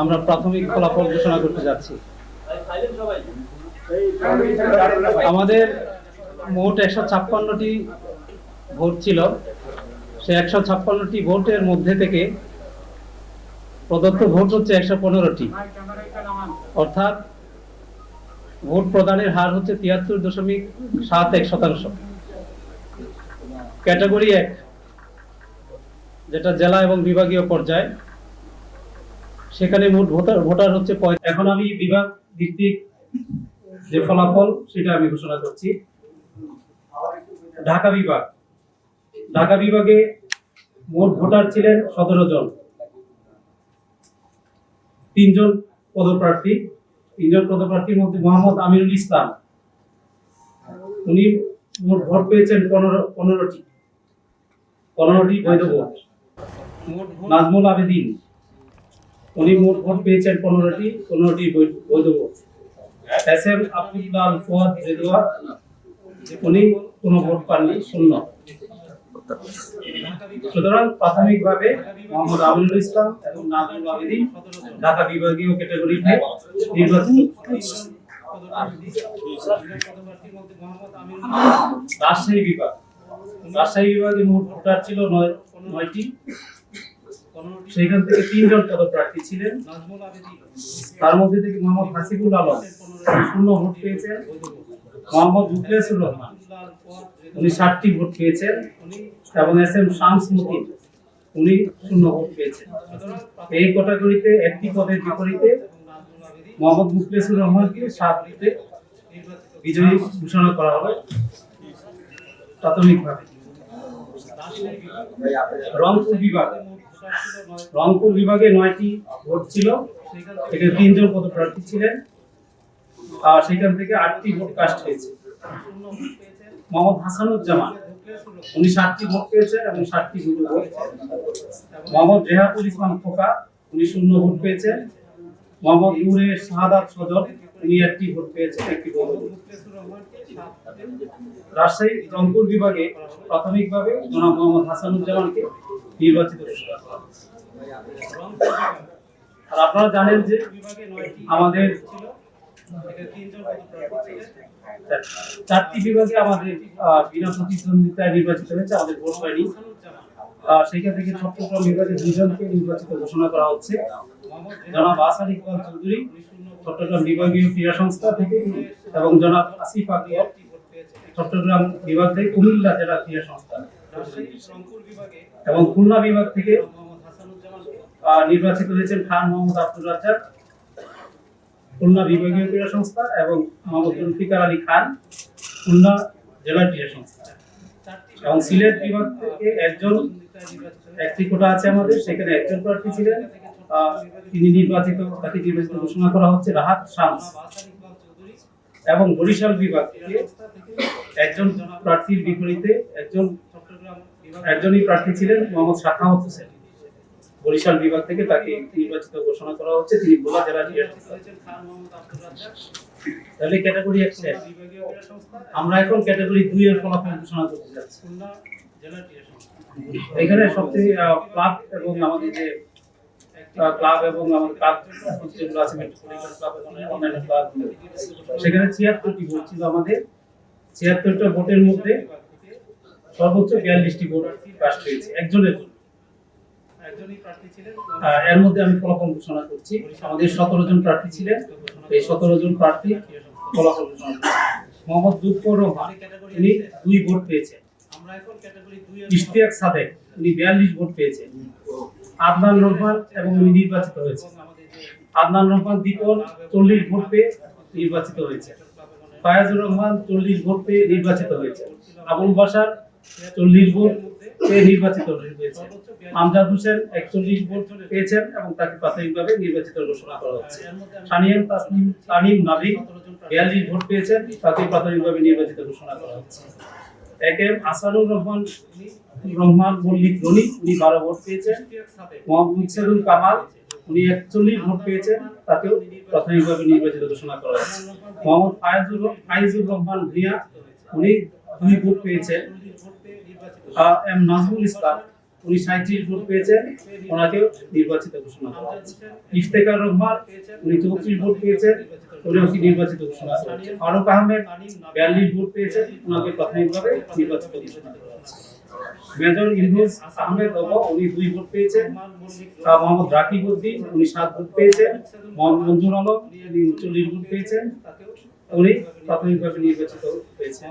আমরা প্রাথমিক ফলাফল ঘোষণা করতে যাচ্ছি। আমাদের মোট একশো ছাপ্পান্নটি ভোট ছিল। সে একশো ছাপ্পান্নটি ভোটের মধ্যে থেকে প্রদত্ত ভোট হচ্ছে একশো পনেরোটি। অর্থাৎ ভোট প্রদানের হার হচ্ছে তিয়াত্তর দশমিক সাত এক শতাংশ। ক্যাটাগরি এক, যেটা জেলা এবং বিভাগীয় পর্যায়ে। সেখানে মোট ভোটার ভোটার হচ্ছে এখন আমি বিভাগ ভিত্তিক যে ফলাফল সেটা আমি ঘোষণা করছি। ঢাকা বিভাগ। ঢাকা বিভাগে মোট ভোটার ছিলেন সতেরো জন। তিনজন পদপ্রার্থী। তিনজন পদপ্রার্থীর মধ্যে মোহাম্মদ আমিরুল ইসলাম। উনি মোট ভোট পেয়েছেন পনেরো পনেরোটি। পনেরোটি বৈধ ভোট নাজমুল আবেদিন। উনি মোট ভোট পেয়েছেন পনেরোটি পনেরোটি বৈধ vote. S M Abdullah Fuad Redwa উনি কোনো ভোট পাননি, শূন্য। সুতরাং প্রাথমিকভাবে মোহাম্মদ আমিনুল ইসলাম এবং নাজমুল আবেদিন ঢাকা বিভাগীয় ক্যাটাগরিতে নির্বাচিত রাজশাহী বিভাগ। রাজশাহী বিভাগে মোট ভোটার ছিল নয়, নয়টি। সেখান থেকে তিনজন পদপ্রার্থী ছিলেন। তার মধ্যে থেকে মোহাম্মদ হাসিবুল আলম শূন্য ভোট পেয়েছেন, মোহাম্মদ মুখলেসুর রহমান উনি ষাটটি ভোট পেয়েছেন এবং এস এম শামস মুকিম উনি শূন্য ভোট পেয়েছেন। এই ক্যাটাগরিতে, একটি পদের বিপরীতে মোহাম্মদ মুখলেসুর রহমানকে সাত ভোটে বিজয়ী ঘোষণা করা হবে প্রাথমিকভাবে। রংপুর বিভাগ। রংপুর বিভাগে নয়টি ভোট ছিল। এখানে তিনজন পদপ্রার্থী ছিলেন। আর সেখান থেকে আটটি ভোট কাস্ট হয়েছে। মোহাম্মদ হাসানুজ্জামান, উনি ষাটটি ভোট পেয়েছেন এবং ষাটটি ভোট মোহাম্মদ রেহাতুল ইসলাম খোকা, উনি শূন্য ভোট পেয়েছেন। মোহাম্মদ নূরে শাহাদাত সজল একটি ভোট একটি রাজশাহী রংপুর বিভাগে প্রাথমিকভাবে জনাব মোহাম্মদ হাসানুজ্জামানকে নির্বাচিত। আর আপনারা জানেন যে আমাদের চারটি বিভাগে আমাদের বিনা প্রতিদ্বন্দ্বিতায় নির্বাচিত হয়েছে আমাদের ভোট হয়নি। আহ, সেইখান থেকে চট্টগ্রাম বিভাগে দুজনকে নির্বাচিত ঘোষণা করা হচ্ছে। জনাব আসাদ ইকবাল চৌধুরী চট্টগ্রাম বিভাগীয় ক্রীড়া সংস্থা থেকে এবং জনাব আসিফ আকবর চট্টগ্রাম বিভাগ থেকে কুমিল্লা জেলা ক্রীড়া সংস্থা এবং খুলনা বিভাগ থেকে নির্বাচিত হয়েছেন খান মোহাম্মদ আব্দুল রাজ্জাক, খুলনা বিভাগীয় ক্রীড়া সংস্থা এবং মোহাম্মদ জুলফিকার আলী খান, খুলনা জেলা ক্রীড়া সংস্থা। এবং সিলেট বিভাগ থেকে একজন একটি কোটা আছে আমাদের, সেখানে একজন প্রার্থী ছিলেন। তিনি নির্বাচিত, তাকে নির্বাচিত ঘোষণা করা হচ্ছে রাহাত শামস। এবং বরিশাল বিভাগ থেকে একজন প্রার্থীর বিপরীতে একজন একজনই প্রার্থী ছিলেন মোহাম্মদ শাখাওয়াত হোসেন। বরিশাল বিভাগ থেকে তাকে নির্বাচিত ঘোষণা করা হচ্ছে, তিনি ভোলা জেলা তাহলে ক্যাটাগরি এক আমরা এখন ক্যাটাগরি দুই এর ফলাফল ঘোষণা করতে যাচ্ছি। এখানে সবচেয়ে ক্লাব এবং আমাদের যে ক্লাব এবং আমাদের ক্লাব যেগুলো আছে মেট্রোপলিটন ক্লাব এবং অন্যান্য ক্লাব। সেখানে ছিয়াত্তরটি ভোট ছিল আমাদের। ছিয়াত্তরটা ভোটের মধ্যে সর্বোচ্চ বিয়াল্লিশটি ভোট কাস্ট হয়েছে একজনের জন্য। এর মধ্যে আমি ফলাফল ঘোষণা করছি। আমাদের সতেরো জন প্রার্থী ছিলেন। এই সতেরো জন প্রার্থী ফলাফল ঘোষণা মোহাম্মদ লুৎফর রহমান তিনি দুই ভোট পেয়েছেন। ইশতিয়াক সাদেক উনি বিয়াল্লিশ ভোট পেয়েছেন। আদনান রহমান এবং উনি নির্বাচিত হয়েছে। আদনান রহমান দীপন চল্লিশ ভোট পেয়ে নির্বাচিত হয়েছে। ফায়াজুর রহমান চল্লিশ ভোট পেয়ে নির্বাচিত হয়েছে। আবুল বাসার চল্লিশ ভোট পেয়ে নির্বাচিত হয়েছে। আমজাদ হোসেন একচল্লিশ ভোট পেয়েছেন এবং তাকে প্রাথমিকভাবে নির্বাচিত ঘোষণা করা হচ্ছে। সানিয়ান তাসনিম, তানিম নাভিক বিয়াল্লিশ ভোট পেয়েছেন, তাকে প্রাথমিকভাবে নির্বাচিত ঘোষণা করা হচ্ছে। এক এম আসানুর রহমান রহমান মল্লিক রনি উনি বারো ভোট পেয়েছেন। মোহাম্মদ কামাল উনি একচল্লিশ ভোট পেয়েছেন। তাকেও প্রাথমিকভাবে নির্বাচিত ঘোষণা করা হয়েছে। মোহাম্মদ ফায়াজুর ফাইজুর রহমান ভুঁইয়া উনি দুই ভোট পেয়েছেন। আহ, এম নাজমুল ইসলাম উনি সাঁত্রিশ ভোট পেয়েছেন। ওনাকেও নির্বাচিত ঘোষণা করা হয়েছে। ইফতেখার রহমান উনি চৌত্রিশ ভোট পেয়েছেন। উনিও কি নির্বাচিত ঘোষণা করা হয়েছে ফারুক আহমেদ বিয়াল্লিশ ভোট পেয়েছেন। ওনাকে প্রাথমিকভাবে নির্বাচিত ঘোষণা করা হয়েছে। মেজর ইমরোজ আহমেদ বাবা, উনি দুই ভোট পেয়েছেন। মোহাম্মদ রাকিব উদ্দিন, উনি সাত ভোট পেয়েছেন। মোহাম্মদ মঞ্জুর আলম উনি উনচল্লিশ ভোট পেয়েছেন। উনি প্রাথমিকভাবে নির্বাচিত হয়েছেন।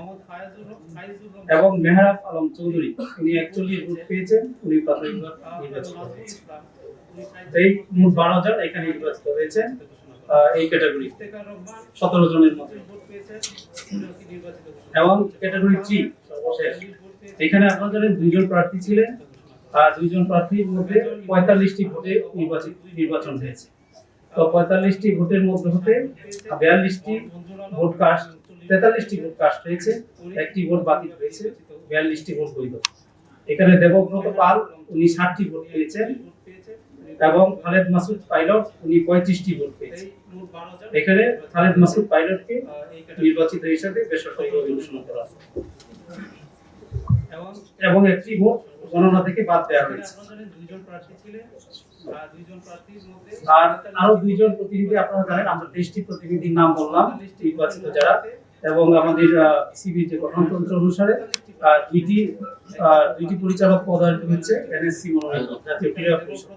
এবং মেহরাব আলম চৌধুরী, উনি একচল্লিশ ভোট পেয়েছেন। উনি প্রাথমিকভাবে নির্বাচিত হয়েছেন। এই মোট বারো জন এখানে নির্বাচিত হয়েছেন এই ক্যাটাগরি সতেরো জনের মধ্যে। এবং ক্যাটাগরি থ্রি সর্বশেষ। এখানে আপনাদের দুইজন প্রার্থী ছিলেন, আর দুইজন প্রার্থীর মধ্যে পঁয়তাল্লিশটি ভোটে নির্বাচিত নির্বাচন হয়েছে। তো পঁয়তাল্লিশটি ভোটের মধ্যে হতে বিয়াল্লিশটি ভোট কাস্ট তেতাল্লিশটি ভোট কাস্ট হয়েছে, একটি ভোট বাতিল হয়েছে, বিয়াল্লিশটি ভোট বৈধ। এখানে দেবব্রত পাল, উনি ষাটটি ভোট পেয়েছেন, এবং খালেদ মাসুদ পাইলট, উনি পঁয়ত্রিশটি ভোট পেয়েছেন। এখানে খালেদ মাসুদ পাইলটকে নির্বাচিত হিসেবে বেসরকারিভাবে ঘোষণা করা। এবং একটি ভোট গণনা থেকে বাদ দেওয়া হয়েছে। আর আরও দুইজন প্রতিনিধি আপনারা জানেন আমরা তেইশটি প্রতিনিধির নাম বললাম নির্বাচিত যারা এবং আমাদের সিবি যে গঠনতন্ত্র অনুসারে দুইটি দুইটি পরিচালক পদ আসবে হচ্ছে এনএসসি মনোনয়ন জাতীয় ক্রীড়া পরিষদ।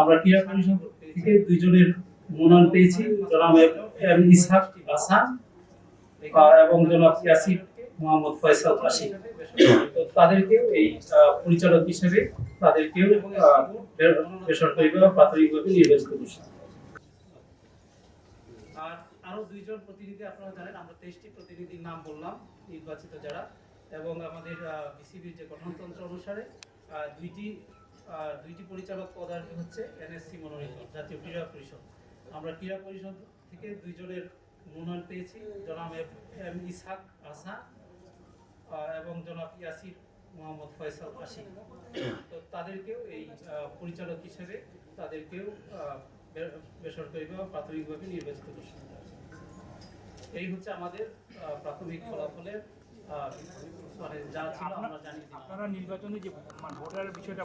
আমরা ক্রীড়া পরিষদ থেকে দুইজনের মনোনয়ন পেয়েছি জনাব এম ইসহাক আহ, এবং জনাব ইয়াসির মোহাম্মদ ফয়সাল তো তাদেরকেও এই পরিচালক হিসেবে তাদেরকেও আহ, বে- বেসরকারিভাবে প্রাথমিকভাবে নির্বাচিত করছে। আর আরও দুইজন প্রতিনিধি আপনারা জানেন আমরা তেইশটি প্রতিনিধির নাম বললাম নির্বাচিত যারা। এবং আমাদের বিসিবির যে গঠনতন্ত্র অনুসারে দুইটি দুইটি পরিচালক পদ আসবে হচ্ছে এনএসসি মনোনীত জাতীয় ক্রীড়া পরিষদ। আমরা ক্রীড়া পরিষদ থেকে দুইজনের মনোনয়ন পেয়েছি। জনাব এম- আসান আহ, এবং জনাব ইয়াসির মোহাম্মদ ফয়সাল আশিক তো তাদেরকেও এই পরিচালক হিসেবে তাদেরকেও আহ, বা প্রাথমিকভাবে নির্বাচিত হয়েছে। এই হচ্ছে আমাদের প্রাথমিক ফলাফলের মানে যা ছিল আমরা জানি আপনারা নির্বাচনে যে মানে ভোটার বিষয়টা